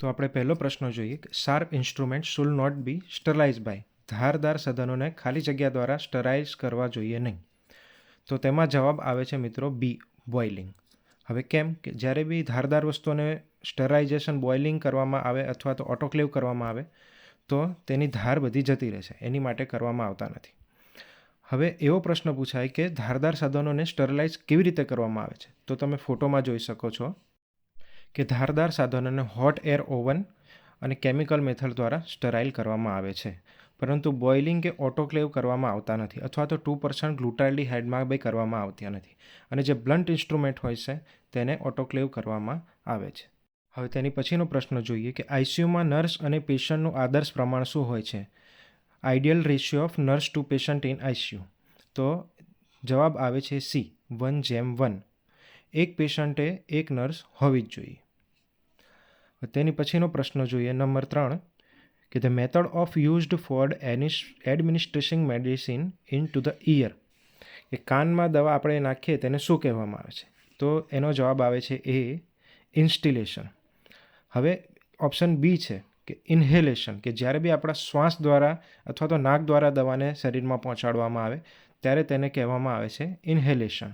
તો આપણે પહેલો પ્રશ્ન જોઈએ કે sharp instrument should not be sterilize by? ધારદાર સાધનોને ખાલી જગ્યા દ્વારા સ્ટરાઇઝ કરવા જોઈએ નહીં. તો તેમાં જવાબ આવે છે મિત્રો બી, બોઇલિંગ. હવે કેમ કે જ્યારે બી ધારદાર વસ્તુઓને સ્ટરાઇઝેશન બોઇલિંગ કરવામાં આવે અથવા તો ઓટોક્લેવ કરવામાં આવે, તો તેની ધાર બધી જતી રહેશે. એની માટે કરવામાં આવતા નથી. હવે એવો પ્રશ્ન પૂછાય કે ધારદાર સાધનોને સ્ટરલાઇઝ કેવી રીતે કરવામાં આવે છે? તો તમે ફોટોમાં જોઈ શકો છો. કે ધારદાર સાધનોને હોટ એર ઓવન અને કેમિકલ મેથડ દ્વારા સ્ટરાઇલ કરવામાં આવે છે. પરંતુ બોઇલિંગ કે ઓટોક્લેવ કરવામાં આવતા નથી અથવા તો ટુ પર્સન્ટ ગ્લુટાઇલડી હેડમાં બી કરવામાં આવતા નથી. અને જે બ્લન્ટ ઇન્સ્ટ્રુમેન્ટ હોય છે, તેને ઓટોક્લેવ કરવામાં આવે છે. હવે તેની પછીનો પ્રશ્ન જોઈએ કે આઈસીયુમાં નર્સ અને પેશન્ટનું આદર્શ પ્રમાણ શું હોય છે? Ideal ratio of nurse to patient in ICU તો જવાબ આવે છે સી વન જેમ વન એક પેશન્ટે એક નર્સ હોવી જ જોઈએ. તેની પછીનો પ્રશ્ન જોઈએ. નંબર ત્રણ, કે the method of used એનિશ administration medicine into the ear કે કાનમાં દવા આપણે નાખીએ તેને શું કહેવામાં આવે છે? તો એનો જવાબ આવે છે એ ઇન્સ્ટિલેશન. હવે ઓપ્શન બી છે, કે ઇન્હેલેશન, કે જ્યારે બી આપણા શ્વાસ દ્વારા અથવા તો નાક દ્વારા દવાને શરીરમાં પહોંચાડવામાં આવે, ત્યારે તેને કહેવામાં આવે છે ઇન્હેલેશન.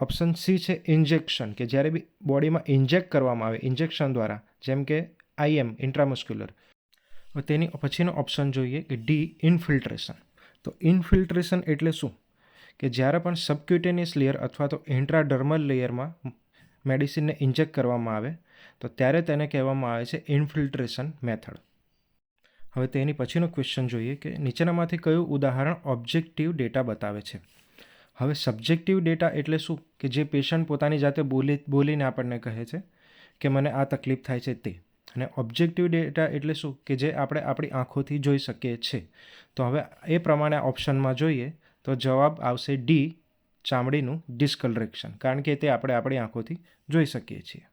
ઓપ્શન સી છે ઇન્જેક્શન, કે જ્યારે બી બોડીમાં ઇન્જેક્ટ કરવામાં આવે, ઇન્જેક્શન દ્વારા, જેમ કે આઈએમ ઇન્ટ્રામસ્ક્યુલર. તેની પછીનો ઓપ્શન જોઈએ કે ડી, ઇન્ફિલ્ટ્રેશન. તો ઇન્ફિલ્ટ્રેશન એટલે શું? કે જ્યારે પણ સબક્યુટેનિયસ લેયર અથવા તો ઇન્ટ્રાડર્મલ લેયરમાં મેડિસિનને ઇન્જેક્ટ કરવામાં આવે, તો ત્યારે તેને કહેવામાં આવે છે ઇન્ફિલ્ટ્રેશન મેથડ. હવે તેની પછીનો ક્વેશ્ચન જોઈએ કે નીચેનામાંથી કયું ઉદાહરણ ઓબ્જેક્ટિવ ડેટા બતાવે છે? હવે સબ્જેક્ટિવ ડેટા એટલે શું? કે જે પેશન્ટ પોતાની જાતે બોલી, બોલીને આપણને કહે છે કે મને આ તકલીફ થાય છે તે. અને ઓબ્જેક્ટિવ ડેટા એટલે શું? કે જે આપણે આપણી આંખોથી જોઈ શકીએ છીએ તો હવે એ પ્રમાણે ઓપ્શનમાં જોઈએ તો જવાબ આવશે ડી ચામડીનું ડિસ્કલરેક્શન કારણ કે તે આપણે આપણી આંખોથી જોઈ શકીએ છીએ.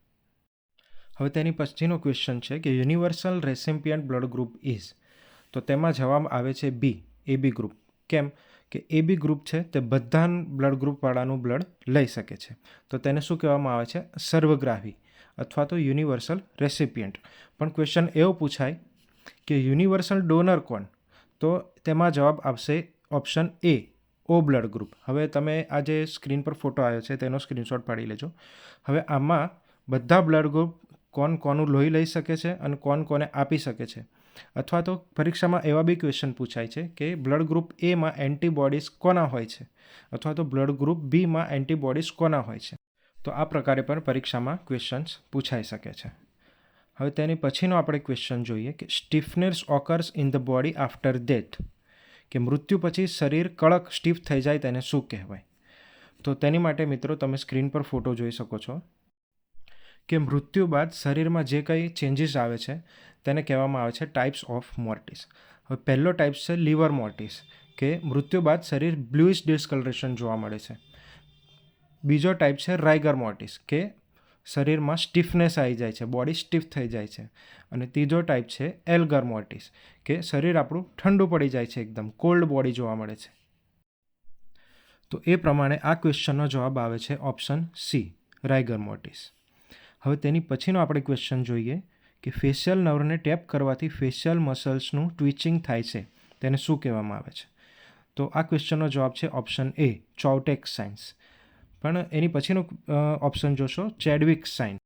હવે તેની પછીનો ક્વેશ્ચન છે કે universal recipient blood group is તો તેમાં જવાબ આવે છે બી એબી ગ્રુપ કેમ? કે એ બી ગ્રુપ છે તે બધા બ્લડ ગ્રુપવાળાનું બ્લડ લઈ શકે છે. તો તેને શું કહેવામાં આવે છે? સર્વગ્રાહી અથવા તો યુનિવર્સલ રેસિપિયન્ટ. પણ ક્વેશ્ચન એવો પૂછાય કે યુનિવર્સલ ડોનર કોણ? તો તેમાં જવાબ આવશે option A, O blood group. હવે તમે આ જે સ્ક્રીન પર ફોટો આવ્યો છે તેનો સ્ક્રીનશોટ પાડી લેજો. હવે આમાં બધા બ્લડ ગ્રુપ કોણ કોનું લોહી લઈ શકે છે અને કોણ કોને આપી શકે છે? અથવા તો પરીક્ષામાં એવા બી ક્વેશ્ચન પૂછાય છે કે બ્લડ ગ્રુપ એમાં એન્ટીબોડીઝ કોના હોય છે? અથવા તો બ્લડ ગ્રુપ બીમાં એન્ટીબોડીઝ કોના હોય છે? તો આ પ્રકારે પણ પરીક્ષામાં ક્વેશ્ચન્સ પૂછાઈ શકે છે. હવે તેની પછીનો આપણે ક્વેશ્ચન જોઈએ કે stiffness occurs in the body after death કે મૃત્યુ પછી શરીર કડક સ્ટીફ થઈ જાય તેને શું કહેવાય? તો તેની માટે મિત્રો તમે સ્ક્રીન પર ફોટો જોઈ શકો છો. કે મૃત્યુ બાદ શરીરમાં જે કંઈ ચેન્જીસ આવે છે તેને કહેવામાં આવે છે ટાઈપ્સ ઓફ મોર્ટિસ હવે પહેલો ટાઈપ છે લીવર મોર્ટિસ કે મૃત્યુ બાદ શરીર બ્લુઇશ ડિસ્કલરેશન જોવા મળે છે. બીજો ટાઈપ છે રાઇગર મોર્ટિસ કે શરીરમાં સ્ટીફનેસ આવી જાય છે બોડી સ્ટીફ થઈ જાય છે. અને ત્રીજો ટાઈપ છે એલ્ગર મોર્ટિસ કે શરીર આપણું ઠંડુ પડી જાય છે એકદમ કોલ્ડ બોડી જોવા મળે છે. તો એ પ્રમાણે આ ક્વેશ્ચનનો જવાબ આવે છે ઓપ્શન સી રાઇગર મોર્ટિસ હવે તેની પછીનો આપણે ક્વેશ્ચન જોઈએ. કે ફેશિયલ નર્વને ટેપ કરવાથી ફેશિયલ મસલ્સનું ટ્વિચિંગ થાય છે. તેને શું કહેવામાં આવે છે? તો આ ક્વેશ્ચનનો જવાબ છે ઓપ્શન એ ચોટેક સાઇન્સ પણ એની પછીનો ઓપ્શન જોશો ચેડવિક સાઇન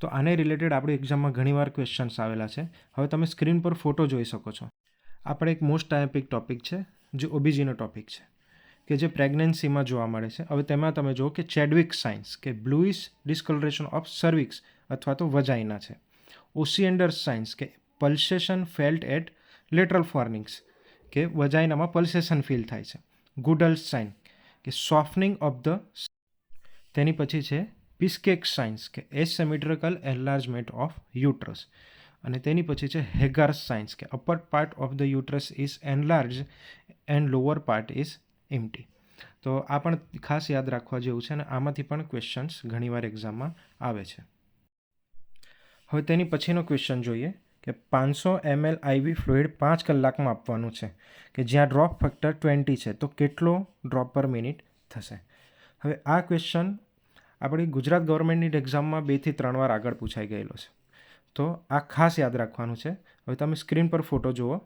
તો આને રિલેટેડ આપણી એક્ઝામમાં ઘણીવાર ક્વેશ્ચન્સ આવેલા છે. હવે તમે સ્ક્રીન પર ફોટો જોઈ શકો છો. આપણે એક મોસ્ટ ટાઈપિક ટોપિક છે, જે ઓબીજીનો ટોપિક છે, કે જે પ્રેગ્નન્સીમાં જોવા મળે છે. હવે તેમાં તમે જુઓ કે ચેડવિક સાઇન્સ કે બ્લુઇશ ડિસ્કલરેશન ઓફ સર્વિક્સ અથવા તો વજાઇના છે. ઓસિએન્ડર સાઇન્સ કે pulsation felt at lateral fornices, કે વજાઇનામાં પલ્સેશન ફીલ થાય છે. ગુડલ્સ સાઇન, કે સોફ્ટનિંગ ઓફ ધ તેની પછી છે પિસ્કેક સાઇન્સ, કે એસેમિટ્રિકલ એન્લાર્જમેન્ટ ઓફ યુટ્રસ. અને તેની પછી છે હેગાર્સ સાઇન્સ, કે upper part of the uterus is enlarge and lower part is empty તો આ પણ ખાસ યાદ રાખવા જેવું છે અને આમાંથી પણ ક્વેશ્ચન્સ ઘણીવાર એક્ઝામમાં આવે છે. હવે તેની પછીનો ક્વેશ્ચન જોઈએ કે પાંચસો એમએલ આઈવી ફ્લુઇડ પાંચ કલાકમાં આપવાનું છે કે જ્યાં ડ્રોપ ફેક્ટર ટ્વેન્ટી છે, તો કેટલો ડ્રોપ પર મિનિટ થશે? હવે આ ક્વેશ્ચન આપણી ગુજરાત ગવર્મેન્ટની એક્ઝામમાં બેથી ત્રણ વાર આગળ પૂછાઈ ગયેલો છે. તો આ ખાસ યાદ રાખવાનું છે. હવે તમે સ્ક્રીન પર ફોટો જુઓ.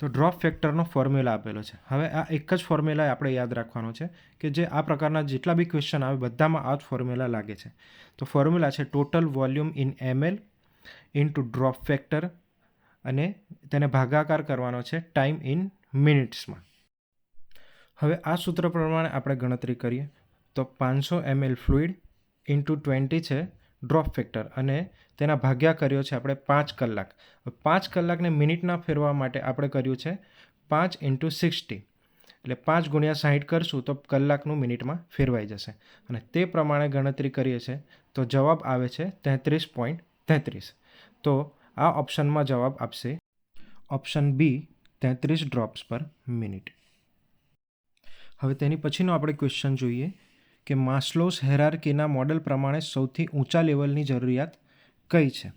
તો ડ્રોપ ફેક્ટરનો ફોર્મ્યુલા આપેલો છે. હવે આ એક જ ફોર્મ્યુલા આપણે યાદ રાખવાનો છે કે જે આ પ્રકારના જેટલા બી ક્વેશ્ચન આવે બધામાં આ જ ફોર્મ્યુલા લાગે છે. તો ફોર્મ્યુલા છે total volume in ML into drop factor અને તેને ભાગાકાર કરવાનો છે ટાઈમ ઇન મિનિટ્સમાં હવે આ સૂત્ર પ્રમાણે આપણે ગણતરી કરીએ. તો પાંચસો એમએલ ફ્લુઇડ ઇન્ટુ ટ્વેન્ટી છે. ડ્રોપ ફેક્ટર અને તેના ભાગ્યા કર્યો છે આપણે પાંચ કલાક. પાંચ કલાકને મિનિટના ફેરવા માટે આપણે કર્યું છે પાંચ ઇન્ટુ સિક્સટી. એટલે પાંચ ગુણ્યા સાહીઠ કરશું તો કલાકનું મિનિટમાં ફેરવાઈ જશે. અને તે પ્રમાણે ગણતરી કરીએ છીએ તો જવાબ આવે છે તેત્રીસ પોઈન્ટ તેત્રીસ. તો આ ઓપ્શનમાં જવાબ આપશે ઓપ્શન બી તેત્રીસ ડ્રોપ્સ પર મિનિટ. હવે તેની પછીનો આપણે ક્વેશ્ચન જોઈએ. કે માસ્લોસ હેરાર્કીના મોડેલ પ્રમાણે સૌથી ઊંચા લેવલની જરૂરિયાત કઈ છે?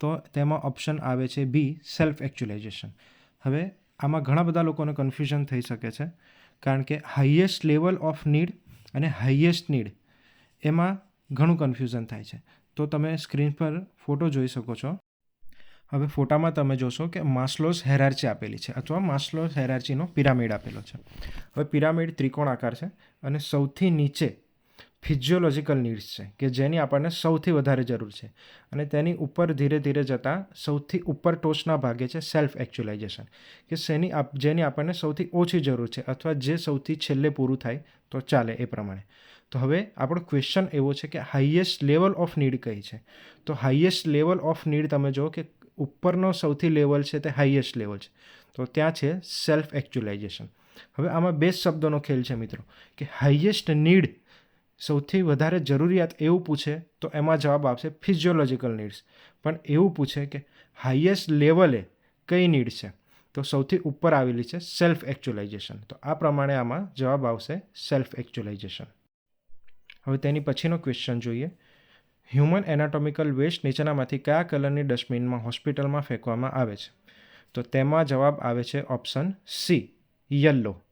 તો તેમાં ઓપ્શન આવે છે બી સેલ્ફ એકચ્યુલાઇઝેશન હવે આમાં ઘણા બધા લોકોને કન્ફ્યુઝન થઈ શકે છે, કારણ કે હાઈએસ્ટ લેવલ ઓફ નીડ અને હાઈએસ્ટ નીડ એમાં ઘણું કન્ફ્યુઝન થાય છે. તો તમે સ્ક્રીન પર ફોટો જોઈ શકો છો. હવે ફોટામાં તમે જોશો કે માસ્લોસ હેરાર્ચી આપેલી છે અથવા માસ્લોસ હેરાર્ચીનો પિરામિડ આપેલો છે. હવે પિરામિડ ત્રિકોણ આકાર છે અને સૌથી નીચે ફિઝિયોલોજીકલ નીડ્સ છે, કે જેની આપણને સૌથી વધારે જરૂર છે. અને તેની ઉપર ધીરે ધીરે જતાં સૌથી ઉપર ટોચના ભાગે છે સેલ્ફ એકચ્યુલાઇઝેશન કે શેની જેની આપણને સૌથી ઓછી જરૂર છે અથવા જે સૌથી છેલ્લે પૂરું થાય તો ચાલે એ પ્રમાણે. તો હવે આપણો ક્વેશ્ચન એવો છે કે હાઈએસ્ટ લેવલ ઓફ નીડ કઈ છે? તો હાઈએસ્ટ લેવલ ઓફ નીડ તમે જો કે ઉપરનો સૌથી લેવલ છે તે હાઈએસ્ટ લેવલ છે. તો ત્યાં છે સેલ્ફ એકચ્યુલાઇઝેશન હવે આમાં બે શબ્દોનો ખેલ છે મિત્રો, કે હાઈએસ્ટ નીડ સૌથી વધારે જરૂરિયાત એવું પૂછે તો એમાં જવાબ આવશે ફિઝિયોલોજીકલ નીડ્સ પણ એવું પૂછે કે હાઈએસ્ટ લેવલે કઈ નીડ છે? તો સૌથી ઉપર આવેલી છે સેલ્ફ એકચ્યુલાઇઝેશન તો આ પ્રમાણે આમાં જવાબ આવશે સેલ્ફ એકચ્યુલાઇઝેશન હવે તેની પછીનો ક્વેશ્ચન જોઈએ. હ્યુમન એનાટોમિકલ વેસ્ટ નીચેનામાંથી કયા કલરની ડસ્ટબિનમાં હોસ્પિટલમાં ફેંકવામાં આવે છે? તો તેમાં જવાબ આવે છે ઓપ્શન સી યલો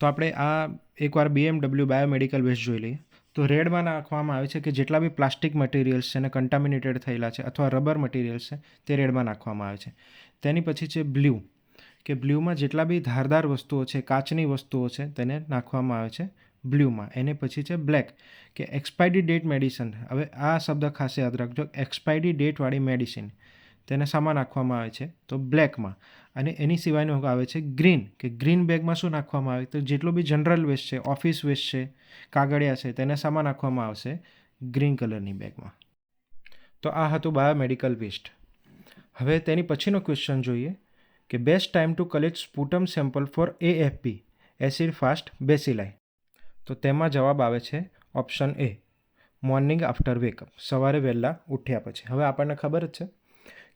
તો આપણે આ એકવાર બીએમડબલ્યુ બાયોમેડિકલ વેસ્ટ જોઈ લઈએ. તો રેડમાં નાખવામાં આવે છે કે જેટલા બી પ્લાસ્ટિક મટીરિયલ્સ છે અને કન્ટામિનેટેડ થયેલા છે અથવા રબર મટીરિયલ્સ છે તે રેડમાં નાખવામાં આવે છે. તેની પછી છે બ્લુ કે બ્લુમાં જેટલા બી ધારદાર વસ્તુઓ છે, કાચની વસ્તુઓ છે તેને નાખવામાં આવે છે બ્લુમાં એને પછી છે બ્લેક કે એક્સપાયરી ડેટ મેડિસિન હવે આ શબ્દ ખાસ યાદ રાખજો એક્સપાયરી ડેટવાળી મેડિસિન તેને શામાં નાખવામાં આવે છે તો બ્લેકમાં અને એની સિવાયનું આવે છે ગ્રીન, કે ગ્રીન બેગમાં શું નાખવામાં આવે? તો જેટલો બી જનરલ વેસ્ટ છે, ઓફિસ વેસ્ટ છે, કાગળિયા છે, તેને શામાં નાખવામાં આવશે ગ્રીન કલરની બેગમાં. તો આ હતું બાયોમેડિકલ વેસ્ટ. હવે તેની પછીનો ક્વેશ્ચન જોઈએ કે best time to collect sputum sample for AFP, acid fast bacilli. તો તેમાં જવાબ આવે છે option A, morning after wake up, સવારે વહેલા ઉઠ્યા પછી. હવે આપણને ખબર જ છે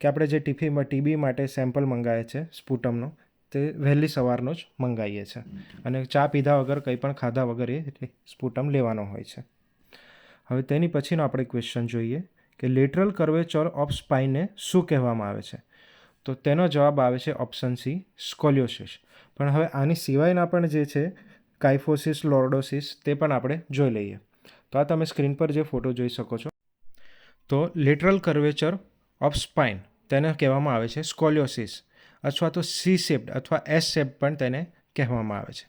કે આપણે જે ટીફીમાં ટીબી માટે સેમ્પલ મંગાવે છે, સ્પુટમનો, તે વહેલી સવારનો જ મંગાવીએ છીએ અને ચા પીધા વગર કંઈ પણ ખાધા વગર એ સ્પુટમ લેવાનો હોય છે. હવે તેની પછીનો આપણે ક્વેશ્ચન જોઈએ કે લેટરલ કર્વેચર ઓફ સ્પાઇનને શું કહેવામાં આવે છે? તો તેનો જવાબ આવે છે ઓપ્શન સી સ્કોલિયોસિસ પણ હવે આની સિવાયના પણ જે છે કાઇફોસિસ લોર્ડોસિસ તે પણ આપણે જોઈ લઈએ. તો આ તમે સ્ક્રીન પર જે ફોટો જોઈ શકો છો. તો લેટરલ કર્વેચર ઓફ સ્પાઇન તેને કહેવામાં આવે છે સ્કોલિયોસિસ અથવા તો સી શેપ્ડ અથવા એસ શેપ પણ તેને કહેવામાં આવે છે.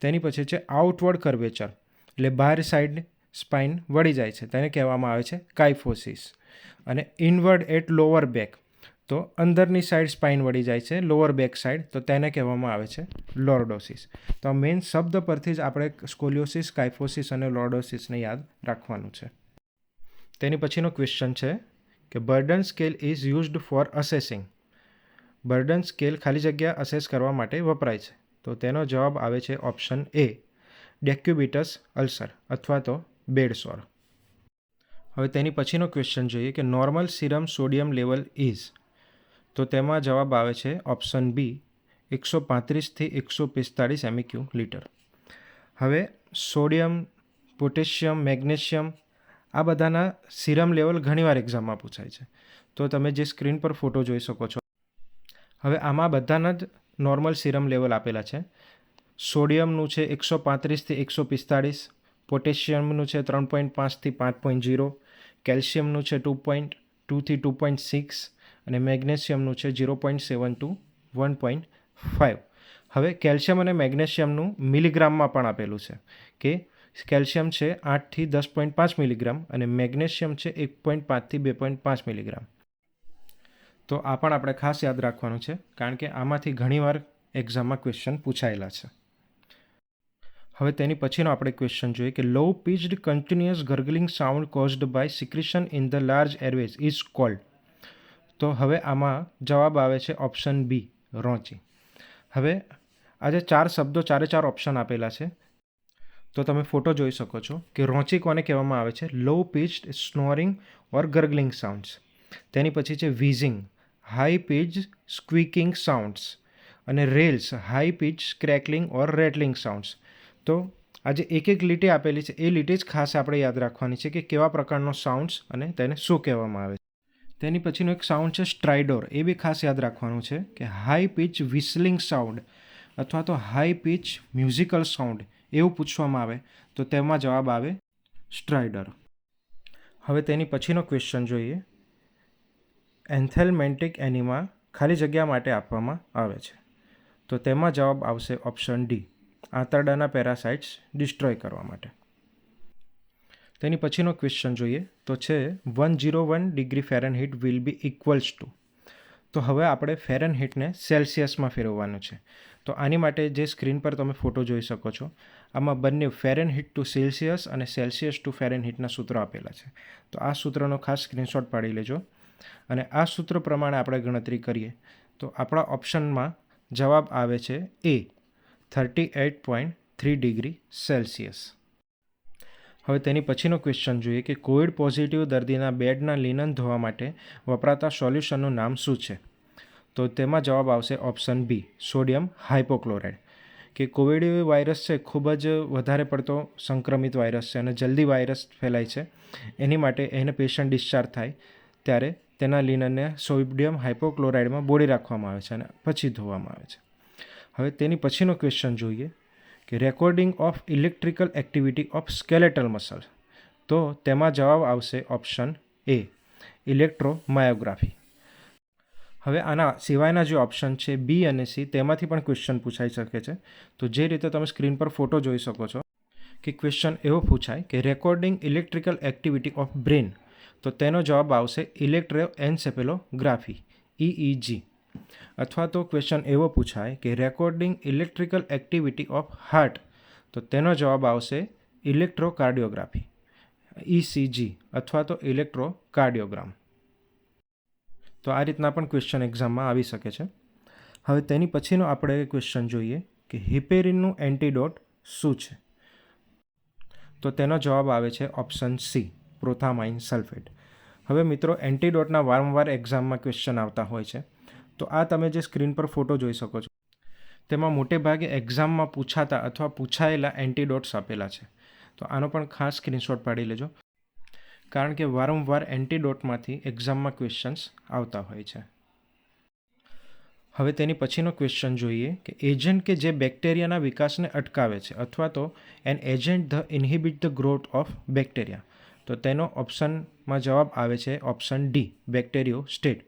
તેની પછી છે આઉટવર્ડ કર્વેચર એટલે બહાર સાઈડ સ્પાઇન વળી જાય છે. તેને કહેવામાં આવે છે કાઇફોસિસ અને ઇનવર્ડ એટ લોઅર બેક તો અંદરની સાઈડ સ્પાઇન વળી જાય છે લોઅર બેક સાઈડ તો તેને કહેવામાં આવે છે લોર્ડોસિસ તો આ મેઇન શબ્દ પરથી જ આપણે સ્કોલિયોસિસ કાઇફોસિસ અને લોર્ડોસિસને યાદ રાખવાનું છે. તેની પછીનો ક્વેશ્ચન છે કે burden scale is used for assessing burden scale ખાલી જગ્યા અસેસ કરવા માટે વપરાય છે. તો તેનો જવાબ આવે છે ઓપ્શન એ ડેક્યુબિટસ અલ્સર અથવા તો બેડસોર હવે તેની પછીનો ક્વેશ્ચન જોઈએ કે normal serum sodium level is તો તેમાં જવાબ આવે છે ઓપ્શન બી એકસો પાંત્રીસથી એકસો પિસ્તાળીસ એમઈક્યુ લીટર. હવે સોડિયમ પોટેશિયમ મેગ્નેશિયમ આ બધાના સિરમ લેવલ ઘણીવાર એક્ઝામમાં પૂછાય છે. તો તમે જે સ્ક્રીન પર ફોટો જોઈ શકો છો. હવે આમાં બધાના જ નોર્મલ સિરમ લેવલ આપેલા છે. સોડિયમનું છે એકસો પાંત્રીસથી એકસો પિસ્તાળીસ પોટેશિયમનું છે ત્રણ પોઈન્ટ પાંચથી પાંચ પોઈન્ટ ઝીરો કેલ્શિયમનું છે ટુ પોઈન્ટ ટુથી ટુ પોઈન્ટ સિક્સ અને મેગ્નેશિયમનું છે zero point seven two one point five હવે કેલ્શિયમ અને મેગ્નેશિયમનું મિલીગ્રામમાં પણ આપેલું છે કે કેલ્શિયમ છે આઠથી દસ પોઈન્ટ પાંચ મિલીગ્રામ અને મેગ્નેશિયમ છે એક પોઈન્ટ પાંચથી બે પોઈન્ટ પાંચ મિલીગ્રામ. તો આ પણ આપણે ખાસ યાદ રાખવાનું છે, કારણ કે આમાંથી ઘણીવાર એક્ઝામમાં ક્વેશ્ચન પૂછાયેલા છે. હવે તેની પછીનો આપણે ક્વેશ્ચન જોઈએ કે low pitched continuous gurgling sound caused by secretion in the large airways is called તો હવે આમાં જવાબ આવે છે ઓપ્શન બી રોંચી. હવે આજે ચાર શબ્દો ચારે ચાર ઓપ્શન આપેલા છે. તો તમે ફોટો જોઈ શકો છો કે રોંચી કોને કહેવામાં આવે છે? લો પીચડ સ્નોરિંગ ઓર ગર્ગલિંગ સાઉન્ડ્સ તેની પછી છે wheezing high pitch squeaking sounds અને rales high pitch crackling or rattling sounds તો આજે એક એક લીટી આપેલી છે. એ લીટી જ ખાસ આપણે યાદ રાખવાની છે કે કેવા પ્રકારનો સાઉન્ડ્સ અને તેને શું કહેવામાં આવે છે. તેની પછીનો એક સાઉન્ડ છે સ્ટ્રાઇડોર એ બી ખાસ યાદ રાખવાનું છે કે હાઈ પીચ વિસલિંગ સાઉન્ડ અથવા તો હાઈ પીચ મ્યુઝિકલ સાઉન્ડ એવું પૂછવામાં આવે તો તેમાં જવાબ આવે સ્ટ્રાઇડર. હવે તેની પછીનો ક્વેશ્ચન જોઈએ. એન્થેલમેન્ટિક એનિમા ખાલી જગ્યા માટે આપવામાં આવે છે. તો તેમાં જવાબ આવશે ઓપ્શન ડી, આંતરડાના પેરાસાઇટ્સ ડિસ્ટ્રોય કરવા માટે. તેની પછીનો ક્વેશ્ચન જોઈએ તો છે, one zero one degree Fahrenheit will be equals to. તો હવે આપણે ફેરનહીટને સેલ્સિયસમાં ફેરવવાનું છે. તો આની માટે જે સ્ક્રીન પર તમે ફોટો જોઈ શકો છો આમાં બંને ફેરનહીટ ટુ સેલ્સિયસ અને સેલ્સિયસ ટુ ફેરનહીટના સૂત્રો આપેલા છે. તો આ સૂત્રનો ખાસ સ્ક્રીનશોટ પાડી લેજો. અને આ સૂત્ર પ્રમાણે આપણે ગણતરી કરીએ. તો આપણા ઓપ્શનમાં જવાબ આવે છે A thirty eight point three degree Celsius હવે તેની પછીનો ક્વેશ્ચન જોઈએ કે કોવિડ પોઝિટિવ દર્દીના બેડના લિનન ધોવા માટે વપરાતા સોલ્યુશનનું નામ શું છે? તો તેમાં જવાબ આવશે ઓપ્શન બી સોડિયમ હાઇપોક્લોરાઇડ કે કોવિડ વાયરસ છે, ખૂબ જ વધારે પડતો સંક્રમિત વાયરસ છે અને જલ્દી વાયરસ ફેલાય છે. એની માટે એને પેશન્ટ ડિસ્ચાર્જ થાય ત્યારે તેના લિનનને સોડિયમ હાઇપોક્લોરાઇડમાં બોળી રાખવામાં આવે છે અને પછી ધોવામાં આવે છે. હવે તેની પછીનો ક્વેશ્ચન જોઈએ કે recording of electrical activity of skeletal muscle તો તેમાં જવાબ આવશે ઓપ્શન એ ઇલેક્ટ્રોમાયોગ્રાફી હવે આના સિવાયના જે ઓપ્શન છે બી અને સી તેમાંથી પણ ક્વેશ્ચન પૂછાઈ શકે છે. તો જે રીતે તમે સ્ક્રીન પર ફોટો જોઈ શકો છો કે ક્વેશ્ચન એવો પૂછાય કે recording electrical activity of brain તો તેનો જવાબ આવશે ઇલેક્ટ્રો એન્સેપેલોગ્રાફી ઈઈજી અથવા તો ક્વેશ્ચન એવો પૂછાય કે recording electrical activity of heart તો તેનો જવાબ આવશે ઇલેક્ટ્રોકાર્ડિયોગ્રાફી ઇસીજી અથવા તો ઇલેક્ટ્રોકાર્ડિયોગ્રામ તો આ રીતના પણ ક્વેશ્ચન એક્ઝામમાં આવી શકે છે. હવે તેની પછીનો આપણે ક્વેશ્ચન જોઈએ કે હિપેરિનનું એન્ટીડોટ શું છે? તો તેનો જવાબ આવે છે ઓપ્શન સી પ્રોથામાઇન સલ્ફેટ. હવે મિત્રો, એન્ટીડોટના વારંવાર એક્ઝામમાં ક્વેશ્ચન આવતા હોય છે. તો આ તમે જે સ્ક્રીન પર ફોટો જોઈ શકો છો, તેમાં મોટે ભાગે એક્ઝામમાં પૂછાતા અથવા પૂછાયેલા એન્ટીડોટ્સ આપેલા છે. તો આનો પણ ખાસ સ્ક્રીનશોટ પાડી લેજો. કારણ કે વારંવાર એન્ટીડોટમાંથી એક્ઝામમાં ક્વેશ્ચન્સ આવતા હોય છે. હવે તેની પછીનો ક્વેશ્ચન જોઈએ કે એજન્ટ કે જે બેક્ટેરિયાના વિકાસને અટકાવે છે અથવા તો an agent the inhibit the growth of bacteria. તો તેનો ઓપ્શનમાં જવાબ આવે છે ઓપ્શન ડી, બેક્ટેરિયો સ્ટેટ.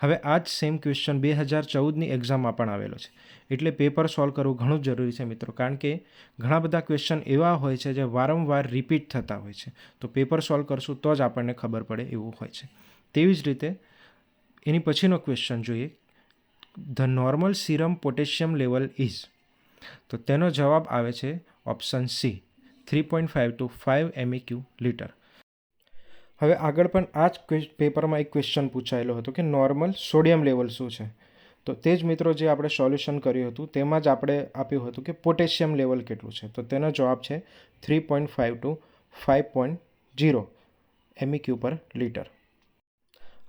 હવે આ જ સેમ ક્વેશ્ચન બે હજાર ચૌદની એક્ઝામમાં પણ આવેલો છે. એટલે પેપર સોલ્વ કરવું ઘણું જરૂરી છે મિત્રો. કારણ કે ઘણા બધા ક્વેશ્ચન એવા હોય છે જે વારંવાર રિપીટ થતા હોય છે. તો પેપર સોલ્વ કરશું તો જ આપણને ખબર પડે એવું હોય છે. તેવી જ રીતે એની પછીનો ક્વેશ્ચન જોઈએ. The normal serum potassium level is તો તેનો જવાબ આવે છે option C three point five to five mEq litre હવે આગળ પણ આ જ પેપરમાં એક ક્વેશ્ચન પૂછાયેલો હતો કે નોર્મલ સોડિયમ લેવલ શું છે? તો તે જ મિત્રો જે આપણે સોલ્યુશન કર્યું હતું, તેમાં જ આપણે આપ્યું હતું કે પોટેશિયમ લેવલ કેટલું છે. તો તેનો જવાબ છે three point five to five point zero mEq per litre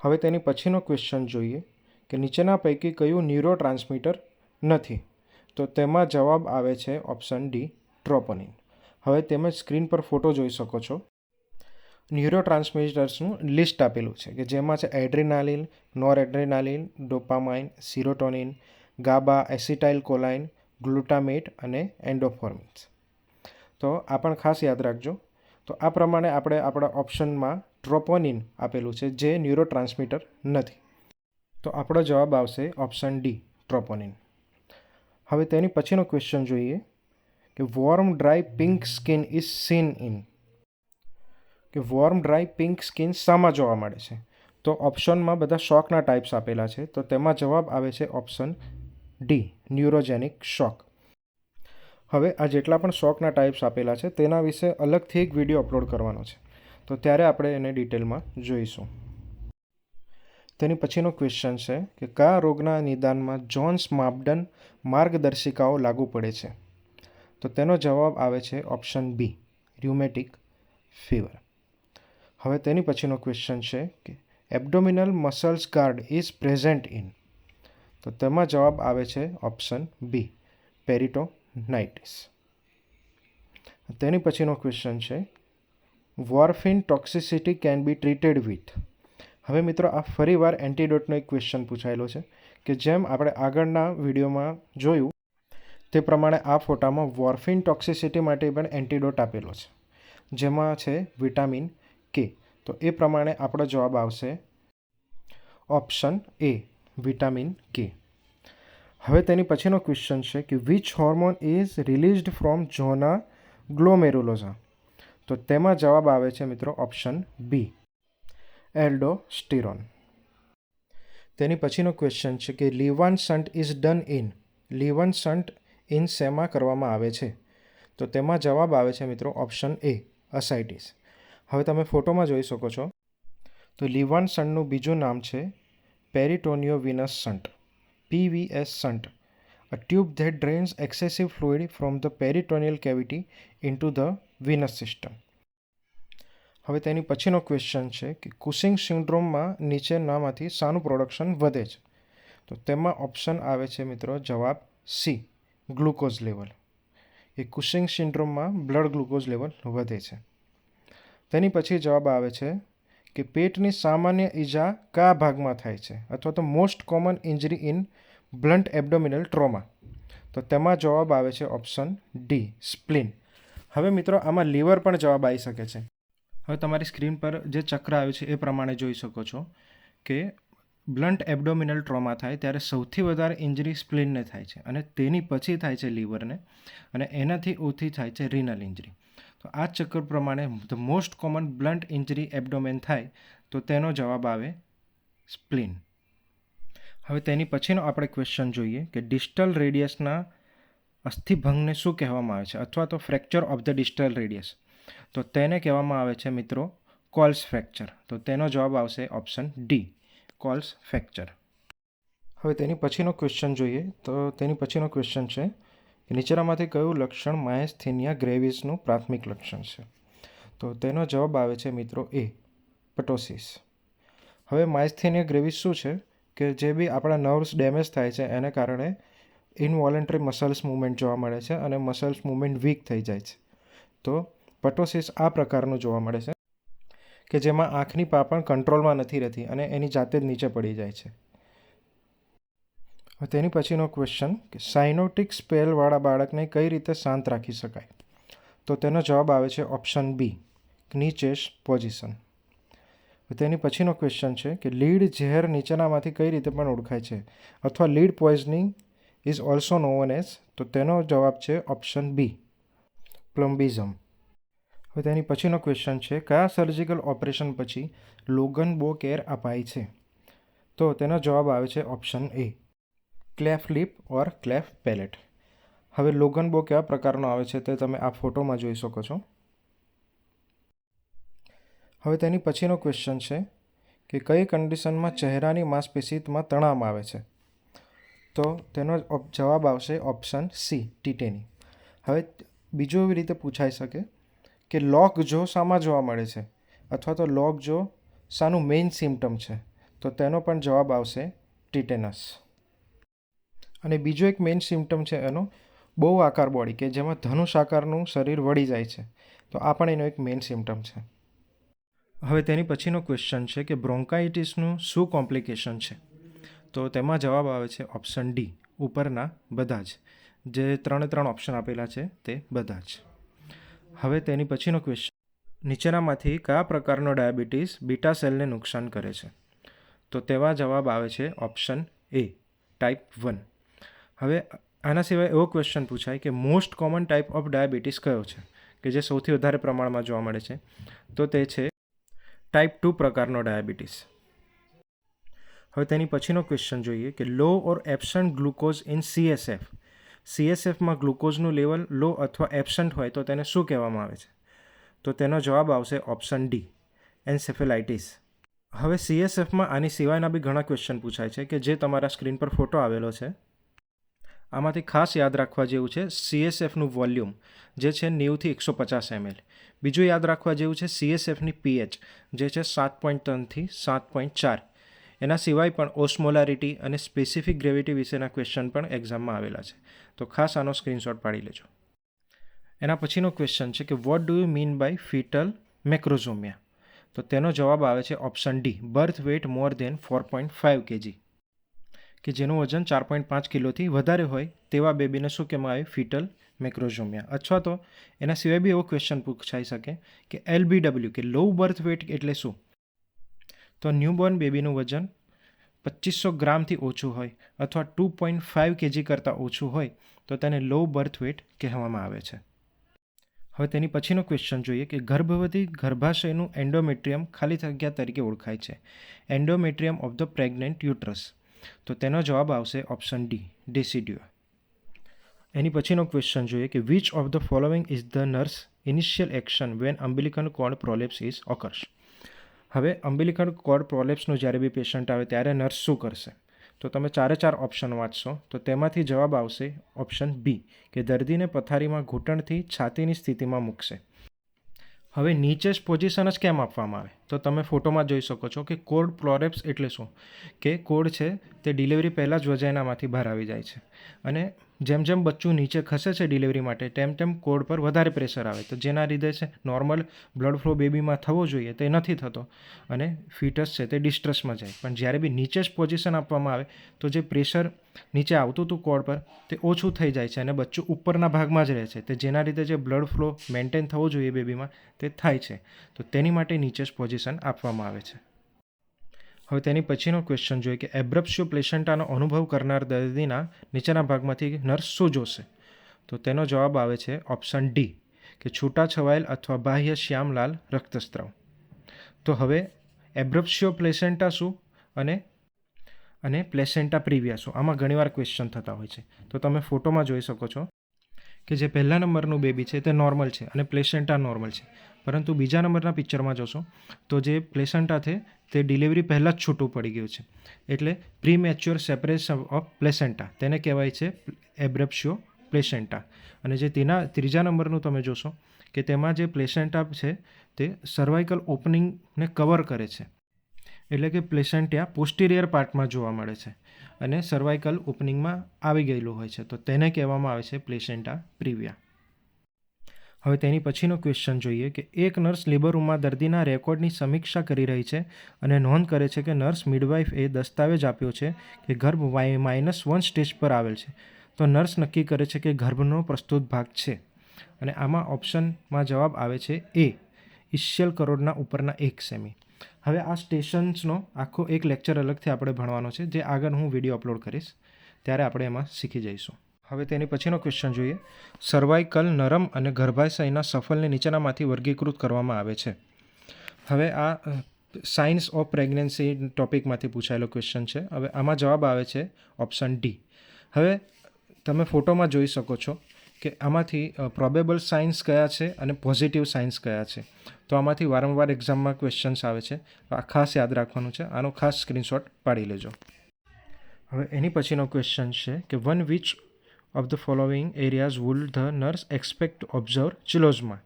હવે તેની પછીનો ક્વેશ્ચન જોઈએ કે નીચેના પૈકી કયું ન્યુરો ટ્રાન્સમીટર નથી. તો તેમાં જવાબ આવે છે ઓપ્શન ડી ટ્રોપોનિન હવે તેમજ સ્ક્રીન પર ફોટો જોઈ શકો છો. ન્યુરો ટ્રાન્સમિટર્સનું લિસ્ટ આપેલું છે કે જેમાં છે adrenaline noradrenaline dopamine, serotonin, GABA acetylcholine glutamate અને એન્ડોફોર્મિન્સ. તો આ પણ ખાસ યાદ રાખજો. તો આ પ્રમાણે આપણે આપણા ઓપ્શનમાં ટ્રોપોનિન આપેલું છે જે ન્યુરો ટ્રાન્સમીટર નથી. તો આપણો જવાબ આવશે ઓપ્શન ડી, ટ્રોપોનિન. હવે તેની પછીનો ક્વેશ્ચન જોઈએ કે warm dry pink skin is seen in. કે વોર્મ ડ્રાય પિંક સ્કિન શામાં જોવા મળે છે. તો ઓપ્શનમાં બધા શોકના ટાઈપ્સ આપેલા છે. તો તેમાં જવાબ આવે છે ઓપ્શન ડી ન્યુરોજેનિક શોક હવે આ જેટલા પણ શોકના ટાઈપ્સ આપેલા છે, તેના વિશે અલગથી એક વીડિયો અપલોડ કરવાનો છે. તો ત્યારે આપણે એને ડિટેલમાં જોઈશું. તેની પછીનો ક્વેશ્ચન છે કે કયા રોગના નિદાનમાં જોન્સ માપદંડ માર્ગદર્શિકાઓ લાગુ પડે છે? તો તેનો જવાબ આવે છે ઓપ્શન બી ર્યુમેટિક ફીવર હવે તેની પછીનો ક્વેશ્ચન છે કે abdominal muscles guard is present in તો તેમાં જવાબ આવે છે ઓપ્શન બી પેરિટો નાઇટિસ તેની પછીનો ક્વેશ્ચન છે warfarin toxicity can be treated with હવે મિત્રો, આ ફરીવાર એન્ટીડોટનો એક ક્વેશ્ચન પૂછાયેલો છે કે જેમ આપણે આગળના વિડીયોમાં જોયું, તે પ્રમાણે આ ફોટામાં વોર્ફિન ટોક્સિસિટી માટે પણ એન્ટીડોટ આપેલો છે. જેમાં છે વિટામિન કે? તો એ પ્રમાણે આપણો જવાબ આવશે ઓપ્શન એ, વિટામિન કે. હવે તેની પછીનો ક્વેશ્ચન છે કે which hormone is released from zona glomerulosa તો તેમાં જવાબ આવે છે મિત્રો ઓપ્શન બી એલ્ડોસ્ટિરોન તેની પછીનો ક્વેશ્ચન છે કે LeVeen shunt is done in LeVeen shunt in શેમાં કરવામાં આવે છે? તો તેમાં જવાબ આવે છે મિત્રો ઓપ્શન એ અસાઇટીસ હવે તમે ફોટોમાં જોઈ શકો છો. તો લીવાન સંટનું બીજું નામ છે peritoneo venous shunt PVS shunt. A tube that drains excessive fluid from the peritoneal cavity into the venous system હવે તેની પછીનો ક્વેશ્ચન છે કે કુસિંગ સિન્ડ્રોમમાં નીચેનામાંથી શાનું પ્રોડક્શન વધે છે. તો તેમાં ઓપ્શન આવે છે મિત્રો જવાબ સી ગ્લુકોઝ લેવલ. એ કુસિંગ સિન્ડ્રોમમાં બ્લડ ગ્લુકોઝ લેવલ વધે છે. તેની પછી જવાબ આવે છે કે પેટની સામાન્ય ઈજા કયા ભાગમાં થાય છે? અથવા તો most common injury in blunt abdominal trauma તો તેમાં જવાબ આવે છે ઓપ્શન ડી સ્પ્લિન હવે મિત્રો, આમાં લીવર પણ જવાબ આવી શકે છે. હવે તમારી સ્ક્રીન પર જે ચક્ર આવ્યું છે એ પ્રમાણે જોઈ શકો છો કે બ્લન્ટ એબડોમિનલ ટ્રોમા થાય ત્યારે સૌથી વધારે ઇન્જરી સ્પ્લિનને થાય છે અને તેની પછી થાય છે લીવરને અને એનાથી ઓછી થાય છે રિનલ ઇન્જરી તો આ ચક્ર પ્રમાણે the most common blunt injury abdomen થાય, તો તેનો જવાબ આવે સ્પ્લિન. હવે તેની પછીનો આપણે ક્વેશ્ચન જોઈએ કે ડિસ્ટલ રેડિયસના અસ્થિભંગને શું કહેવામાં આવે છે? અથવા તો fracture of the distal radius તો તેને કહેવામાં આવે છે મિત્રો કોલ્સ ફ્રેક્ચર તો તેનો જવાબ આવશે ઓપ્શન ડી કોલ્સ ફ્રેક્ચર હવે તેની પછીનો ક્વેશ્ચન જોઈએ, તો તેની પછીનો ક્વેશ્ચન છે નીચેનામાંથી કયું લક્ષણ માયસ્થિનિયા ગ્રેવિસનું પ્રાથમિક લક્ષણ છે? તો તેનો જવાબ આવે છે મિત્રો એ, પટોસિસ. હવે માયસ્થિનિયા ગ્રેવિસ શું છે? કે જે બી આપણા નર્વ્સ ડેમેજ થાય છે, એને કારણે ઇનવોલેન્ટરી મસલ્સ મૂવમેન્ટ જોવા મળે છે અને મસલ્સ મૂવમેન્ટ વીક થઈ જાય છે. તો પટોસિસ આ પ્રકારનું જોવા મળે છે કે જેમાં આંખની પાપણ કંટ્રોલમાં નથી રહેતી અને એની જાતે જ નીચે પડી જાય છે. તેની પછીનો ક્વેશ્ચન કે સાઇનોટિક સ્પેલવાળા બાળકને કઈ રીતે શાંત રાખી શકાય? તો તેનો જવાબ આવે છે ઓપ્શન બી નીચેશ પોઝિશન તેની પછીનો ક્વેશ્ચન છે કે લીડ ઝેર નીચેનામાંથી કઈ રીતે પણ ઓળખાય છે? અથવા lead poisoning is also known as તો તેનો જવાબ છે ઓપ્શન બી પ્લમ્બિઝમ. હવે તેની પછીનો ક્વેશ્ચન છે, કયા સર્જિકલ ઓપરેશન પછી લોગન બો કેર અપાય છે? તો તેનો જવાબ આવે છે option A cleft lip or cleft palate હવે લોગન બો કેવા પ્રકારનો આવે છે તે તમે આ ફોટોમાં જોઈ શકો છો. હવે તેની પછીનો ક્વેશ્ચન છે કે કઈ કન્ડિશનમાં ચહેરાની માંસપેશીમાં તણાવ આવે છે? તો તેનો જવાબ આવશે ઓપ્શન સી ટીટેની હવે બીજું એવી રીતે પૂછાઈ શકે કે લોક જો શામાં જોવા મળે છે અથવા તો લોક જો શાનું મેઇન સિમ્ટમ છે, તો તેનો પણ જવાબ આવશે ટીટેનસ અને બીજો એક મેઇન સિમ્ટમ છે એનો, બહુ આકાર બોડી કે જેમાં ધનુષ આકારનું શરીર વળી જાય છે. તો આ પણ એનો એક મેઇન સિમ્ટમ છે. હવે તેની પછીનો ક્વેશ્ચન છે કે બ્રોન્કાઇટિસનું શું કોમ્પ્લિકેશન છે? તો તેમાં જવાબ આવે છે ઓપ્શન ડી ઉપરના બધા જ. જે ત્રણે ત્રણ ઓપ્શન આપેલા છે તે બધા જ. હવે તેની પછીનો ક્વેશ્ચન નીચેનામાંથી કયા પ્રકારનો ડાયાબિટીસ બીટા સેલને નુકસાન કરે છે? તો તેવા જવાબ આવે છે ઓપ્શન એ ટાઈપ વન હવે આના સિવાય એવો ક્વેશ્ચન પૂછાય કે most common type of diabetes કયો છે? કે જે સૌથી વધારે પ્રમાણમાં જોવા મળે છે? તો તે છે ટાઈપ ટુ પ્રકારનો ડાયાબિટીસ હવે તેની પછીનો ક્વેશ્ચન જોઈએ કે low or absent glucose in CSF સીએસએફમાં ગ્લુકોઝનું લેવલ લો અથવા એબસન્ટ હોય તો તેને શું કહેવામાં આવે છે? તો તેનો જવાબ આવશે ઓપ્શન ડી એન્સેફેલાઇટીસ હવે સીએસએફમાં આની સિવાયના બી ઘણા ક્વેશ્ચન પૂછાય છે કે જે તમારા સ્ક્રીન પર ફોટો આવેલો છે. આમાંથી ખાસ યાદ રાખવા જેવું છે સીએસએફનું વોલ્યુમ, જે છે નેવુંથી એકસો પચાસ એમએલ બીજું યાદ રાખવા જેવું છે સીએસએફની પીએચ જે છે સાત પોઈન્ટ ત્રણથી સાત પોઈન્ટ ચાર. એના સિવાય પણ ઓસ્મોલારિટી અને સ્પેસિફિક ગ્રેવિટી વિશેના ક્વેશ્ચન પણ એક્ઝામમાં આવેલા છે. તો ખાસ આનો સ્ક્રીનશોટ પાડી લેજો. એના પછીનો ક્વેશ્ચન છે કે what do you mean by fetal macrosomia તો તેનો જવાબ આવે છે option D birth weight more than four point five KG કે જેનું વજન ચાર પોઈન્ટ પાંચ કિલોથી વધારે હોય તેવા બેબીને શું કહેવામાં આવે? Fetal macrosomia. અથવા તો એના સિવાય બી એવો ક્વેશ્ચન પૂછાઈ શકે કે એલબીડબલ્યુ કે લો બર્થ વેટ એટલે શું? તો ન્યૂબોર્ન બેબીનું વજન પચીસો ગ્રામથી ઓછું હોય અથવા ટુ પોઈન્ટ ફાઇવ કેજી કરતાં ઓછું હોય તો તેને લો બર્થ વેટ કહેવામાં આવે છે. હવે તેની પછીનો ક્વેશ્ચન જોઈએ કે ગર્ભવતી ગર્ભાશયનું એન્ડોમેટ્રિયમ ખાલી જગ્યા તરીકે ઓળખાય છે. Endometrium of the pregnant uterus. તો તેનો જવાબ આવશે ઓપ્શન ડી ડેસિડ્યુઅ એની પછીનો ક્વેશ્ચન જોઈએ કે which of the following is the nurse initial action when umbilical cord prolapse is occurs હવે અમ્બિલિકન કોર્ડ પ્રોલેપ્સનું જ્યારે બી પેશન્ટ આવે ત્યારે નર્સ શું કરશે? તો તમે ચારે ચાર ઓપ્શન વાંચશો, તો તેમાંથી જવાબ આવશે ઓપ્શન બી કે દર્દીને પથારીમાં ઘૂંટણથી છાતીની સ્થિતિમાં મૂકશે. હવે નીચે જ પોઝિશન જ કેમ આપવામાં આવે? તો તમે ફોટોમાં જોઈ શકો છો કે કોડ પ્લોરેપ્સ એટલે શું? કે કોડ છે તે ડિલિવરી પહેલાં જ વજાયનામાંથી બહાર આવી જાય છે. અને જેમ જેમ બચ્ચું નીચે ખસે છે ડિલિવરી માટે, તેમ તેમ કોડ પર વધારે પ્રેશર આવે. તો જેના લીધે છે નોર્મલ બ્લડ ફ્લો બેબીમાં થવો જોઈએ તે નથી થતો અને ફિટસ છે તે ડિસ્ટ્રેસમાં જાય. પણ જ્યારે બી નીચે જ પોઝિશન આપવામાં આવે, તો જે પ્રેશર નીચે આવતું હતું કોડ પર, તે ઓછું થઈ જાય છે અને બચ્ચું ઉપરના ભાગમાં જ રહે છે. તે જેના લીધે જે બ્લડ ફ્લો મેન્ટેન થવો જોઈએ બેબીમાં તે થાય છે. તો તેની માટે નીચે જ પોઝિશન આપવામાં આવે છે. હવે તેની પછીનો ક્વેશ્ચન જોઈએ કે એબ્રપ્સ્યુ પ્લેશન્ટાનો અનુભવ કરનાર દર્દીના નીચેના ભાગમાંથી નર્સ શું જોશે? તો તેનો જવાબ આવે છે ઓપ્શન ડી કે છૂટા છવાયેલ અથવા બાહ્ય શ્યામલાલ રક્તસ્ત્રાવ. તો હવે એબ્રપ્સ્યો પ્લેસેન્ટા શું અને અને પ્લેસેન્ટા પ્રિવિયા શું? આમાં ઘણીવાર ક્વેશ્ચન થતા હોય છે. તો તમે ફોટોમાં જોઈ શકો છો કે જે પહેલા નંબરનું બેબી છે તે નોર્મલ છે અને પ્લેસેન્ટા નોર્મલ છે. પરંતુ બીજા નંબરના પિક્ચરમાં જોશો તો જે પ્લેસેન્ટા છે તે ડિલિવરી પહેલાં જ છૂટું પડી ગયું છે. એટલે પ્રીમેચ્યોર સેપરેશન ઓફ પ્લેસેન્ટા તેને કહેવાય છે એબ્રેપ્શિયો પ્લેસેન્ટા અને જે તેના ત્રીજા નંબરનું તમે જોશો કે તેમાં જે પ્લેસેન્ટા છે તે સર્વાઇકલ ઓપનિંગને કવર કરે છે. એટલે કે પ્લેસેન્ટિયા પોસ્ટિરિયર પાર્ટમાં જોવા મળે છે અને સર્વાઇકલ ઓપનિંગમાં આવી ગયેલું હોય છે. તો તેને કહેવામાં આવે છે પ્લેસેન્ટા પ્રિવિયા હવે તેની પછીનો ક્વેશ્ચન જોઈએ કે એક નર્સ લેબર રૂમમાં દર્દીના રેકોર્ડની સમીક્ષા કરી રહી છે અને નોંધ કરે છે કે નર્સ મિડવાઇફે દસ્તાવેજ આપ્યો છે કે ગર્ભ માઇનસ વન સ્ટેજ પર આવેલ છે. તો નર્સ નક્કી કરે છે કે ગર્ભનો પ્રસ્તુત ભાગ છે. અને આમાં ઓપ્શનમાં જવાબ આવે છે એ ઈશ્યલ કરોડના ઉપરના એક સેમી હવે આ સ્ટેશન્સનો આખો એક લેક્ચર અલગથી આપણે ભણવાનો છે, જે આગળ હું વીડિયો અપલોડ કરીશ. ત્યારે આપણે એમાં શીખી જઈશું. હવે તેની પછીનો ક્વેશ્ચન જોઈએ. સર્વાઇકલ નરમ અને ગર્ભાશયના સફલને નીચેનામાંથી વર્ગીકૃત કરવામાં આવે છે. હવે આ સાયન્સ ઓફ પ્રેગ્નન્સી ટોપિકમાંથી પૂછાયેલો ક્વેશ્ચન છે. હવે આમાં જવાબ આવે છે ઓપ્શન ડી હવે તમે ફોટોમાં જોઈ શકો છો કે આમાંથી પ્રોબેબલ સાયન્સ કયા છે અને પોઝિટિવ સાયન્સ કયા છે. તો આમાંથી વારંવાર એક્ઝામમાં ક્વેશ્ચન્સ આવે છે. આ ખાસ યાદ રાખવાનું છે. આનો ખાસ સ્ક્રીનશોટ પાડી લેજો. હવે એની પછીનો ક્વેશ્ચન છે કે one which of the following areas would the nurse expect to observe ચિલોઝમાં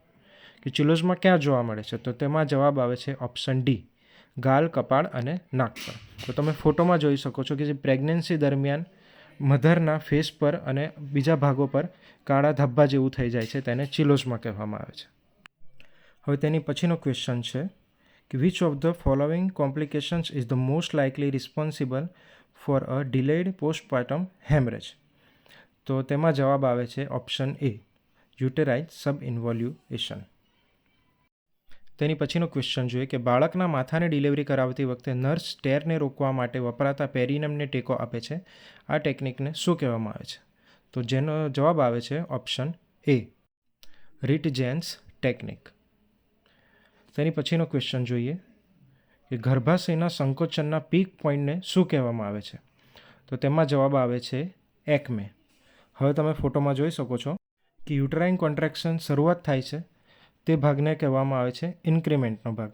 કે ચિલોઝમાં ક્યાં જોવા મળે છે? તો તેમાં જવાબ આવે છે ઓપ્શન ડી ગાલ, કપાળ અને નાક પર. તો તમે ફોટોમાં જોઈ શકો છો કે જે પ્રેગ્નન્સી દરમિયાન મધરના ફેસ પર અને બીજા ભાગો પર કાળા ધબ્બા જેવું થઈ જાય છે તેને ચિલોઝમાં કહેવામાં આવે છે. હવે તેની પછીનો ક્વેશ્ચન છે કે which of the following complications is the most likely responsible for a delayed postpartum haemorrhage તો તેમાં જવાબ આવે છે ઓપ્શન એ યુટેરાઇઝ સબ ઇન્વોલ્યુએશન તેની પછીનો ક્વેશ્ચન જોઈએ કે બાળકના માથાને ડિલિવરી કરાવતી વખતે નર્સ સ્ટેરને રોકવા માટે વપરાતા પેરિનમને ટેકો આપે છે? આ ટેકનિકને શું કહેવામાં આવે છે? તો જેનો જવાબ આવે છે ઓપ્શન એ રિટજેન્સ ટેકનિક તેની પછીનો ક્વેશ્ચન જોઈએ કે ગર્ભાશયના સંકોચનના પીક પોઈન્ટને શું કહેવામાં આવે છે? તો તેમાં જવાબ આવે છે એકમે હવે તમે ફોટોમાં જોઈ શકો છો કે યુટરાઇન કોન્ટ્રેક્શન શરૂઆત થાય છે. તે ભાગને કહેવામાં આવે છે ઇન્ક્રીમેન્ટનો ભાગ.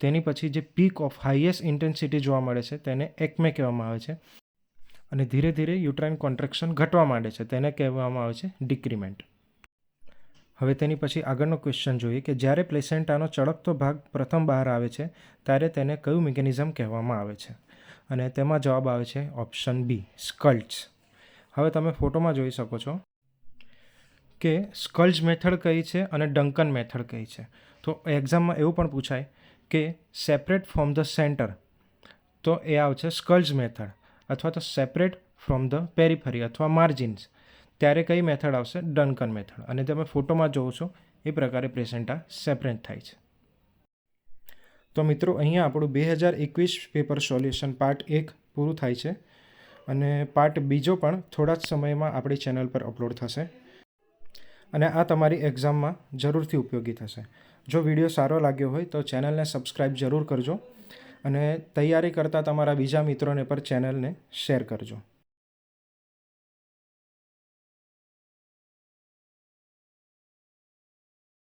તેની પછી જે પીક ઓફ હાઈએસ્ટ ઇન્ટેન્સિટી જોવા મળે છે તેને એકમે કહેવામાં આવે છે. અને ધીરે ધીરે યુટરાઇન કોન્ટ્રેક્શન ઘટવા માંડે છે તેને કહેવામાં આવે છે ડિક્રીમેન્ટ હવે તેની પછી આગળનો ક્વેશ્ચન જોઈએ કે જ્યારે પ્લેસેન્ટાનો ચળકતો ભાગ પ્રથમ બહાર આવે છે, ત્યારે તેને કયું મિકેનિઝમ કહેવામાં આવે છે? અને તેમાં જવાબ આવે છે ઓપ્શન બી સ્કલ્ટ્સ હવે તમે ફોટોમાં જોઈ શકો છો કે સ્કલ્જ મેથડ કઈ છે અને ડંકન મેથડ કઈ છે. તો એક્ઝામમાં એવું પણ પૂછાય કે સેપરેટ ફ્રોમ ધ સેન્ટર તો એ આવશે સ્કલ્જ મેથડ અથવા તો સેપરેટ ફ્રોમ ધ પેરીફરી અથવા માર્જિન્સ ત્યારે કઈ મેથડ આવશે? Duncan method. અને તમે ફોટોમાં જોવો છો, એ પ્રકારે પ્રેઝન્ટા સેપરેટ થાય છે. તો મિત્રો, અહીંયા આપણું બે હજાર એકવીસ પેપર સોલ્યુશન પાર્ટ એક પૂરું થાય છે. અને પાર્ટ બીજો પણ થોડા જ સમયમાં આપણી ચેનલ પર અપલોડ થશે. અને આ તમારી એક્ઝામમાં જરૂરથી ઉપયોગી થશે. જો વીડિયો સારો લાગ્યો હોય તો ચેનલને સબસ્ક્રાઈબ જરૂર કરજો અને તૈયારી કરતા તમારા બીજા મિત્રોને પર ચેનલને શેર કરજો.